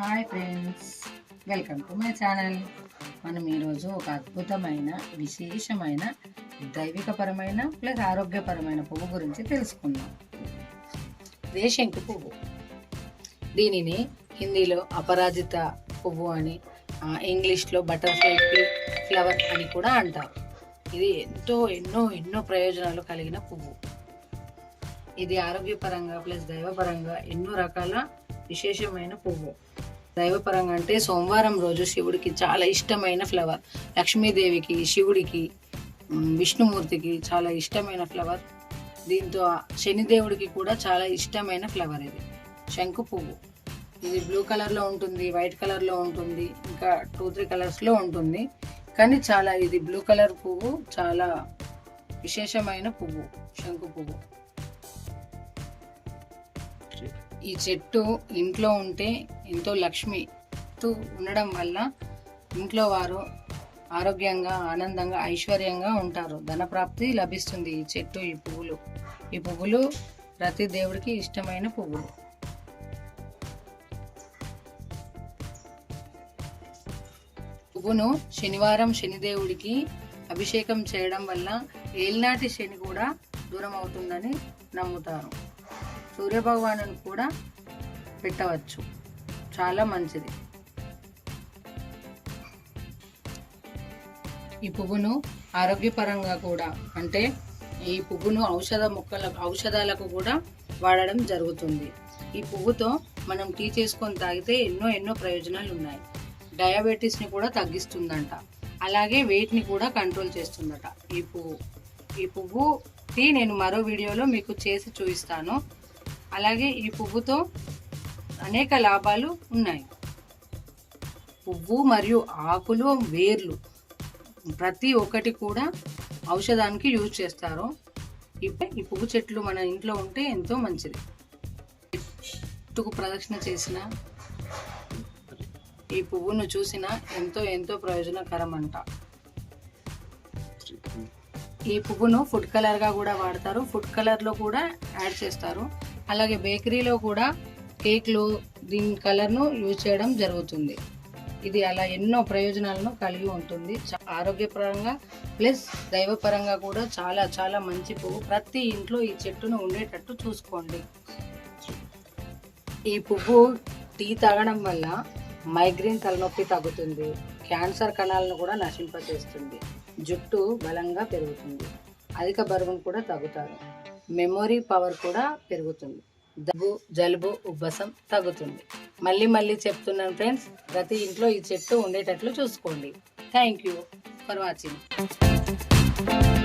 Hi friends welcome to my channel. మనం ఈరోజు ఒక అద్భుతమైన విశేషమైన దైవికపరమైన ప్లస్ ఆరోగ్యపరమైన పువ్వు గురించి తెలుసుకుందాం. దేశంకు పువ్వు. దీనిని హిందీలో అపరాజిత పువ్వు అని ఇంగ్లీష్లో బటర్ఫ్లై ఫ్లవర్ అని కూడా అంటారు. ఇది ఎంతో ఎన్నో ఎన్నో ప్రయోజనాలు కలిగిన పువ్వు. ఇది ఆరోగ్యపరంగా ప్లస్ దైవపరంగా ఎన్నో రకాల విశేషమైన పువ్వు. దైవపరంగా అంటే సోమవారం రోజు శివుడికి చాలా ఇష్టమైన ఫ్లవర్ లక్ష్మీదేవికి శివుడికి విష్ణుమూర్తికి చాలా ఇష్టమైన ఫ్లవర్ దీంతో శనిదేవుడికి కూడా చాలా ఇష్టమైన ఫ్లవర్ ఇది. శంకు పువ్వు. ఇది బ్లూ కలర్లో ఉంటుంది వైట్ కలర్లో ఉంటుంది ఇంకా టూ త్రీ కలర్స్లో ఉంటుంది. కానీ చాలా ఇది బ్లూ కలర్ పువ్వు చాలా విశేషమైన పువ్వు శంకు పువ్వు. ఈ చెట్టు ఇంట్లో ఉంటే ఎంతో లక్ష్మి ఉండడం వల్ల ఇంట్లో వారు ఆరోగ్యంగా ఆనందంగా ఐశ్వర్యంగా ఉంటారు. ధనప్రాప్తి లభిస్తుంది ఈ చెట్టు ఈ పువ్వులు. ఈ పువ్వులు ప్రతి దేవుడికి ఇష్టమైన పువ్వులు. పువ్వును శనివారం శనిదేవుడికి అభిషేకం చేయడం వల్ల ఏలినాటి శని కూడా దూరం అవుతుందని నమ్ముతారు. సూర్యభగవాను కూడా పెట్టవచ్చు. చాలా మంచిది. ఈ పువ్వును ఆరోగ్యపరంగా కూడా అంటే ఈ పువ్వును ఔషధ మొక్కల ఔషధాలకు కూడా వాడడం జరుగుతుంది. ఈ పువ్వుతో మనం టీ చేసుకొని తాగితే ఎన్నో ఎన్నో ప్రయోజనాలు ఉన్నాయి. డయాబెటీస్ని కూడా తగ్గిస్తుందంట. అలాగే వెయిట్ని కూడా కంట్రోల్ చేస్తుందట ఈ పువ్వు. ఈ పువ్వు టీ నేను మరో వీడియోలో మీకు చేసి చూపిస్తాను. అలాగే ఈ పువ్వుతో అనేక లాభాలు ఉన్నాయి. పువ్వు మరియు ఆకులు వేర్లు ప్రతి ఒక్కటి కూడా ఔషధానికి యూజ్ చేస్తారు. ఈ ఈ పువ్వు చెట్లు మన ఇంట్లో ఉంటే ఎంతో మంచిది. చెట్టుకు ప్రదక్షిణ చేసిన ఈ పువ్వును చూసిన ఎంతో ఎంతో ప్రయోజనకరం అంట ఈ పువ్వును ఫుడ్ కలర్గా కూడా వాడతారు. ఫుడ్ కలర్లో కూడా యాడ్ చేస్తారు. అలాగే బేకరీలో కూడా కేక్లు దీని కలర్ను యూజ్ చేయడం జరుగుతుంది. ఇది అలా ఎన్నో ప్రయోజనాలను కలిగి ఉంటుంది. ఆరోగ్యపరంగా ప్లస్ దైవపరంగా కూడా చాలా చాలా మంచి పువ్వు. ప్రతి ఇంట్లో ఈ చెట్టును ఉండేటట్టు చూసుకోండి. ఈ పువ్వు టీ తాగడం వల్ల మైగ్రేన్ తలనొప్పి తగ్గుతుంది. క్యాన్సర్ కణాలను కూడా నశింపచేస్తుంది. జుట్టు బలంగా పెరుగుతుంది. అధిక బరువును కూడా తగ్గుతారు. మెమొరీ పవర్ కూడా పెరుగుతుంది. దగ్గు జలుబు ఉబ్బసం తగ్గుతుంది. మళ్ళీ మళ్ళీ చెప్తున్నాను ఫ్రెండ్స్ ప్రతి ఇంట్లో ఈ చెట్టు ఉండేటట్లు చూసుకోండి. Thank you for watching.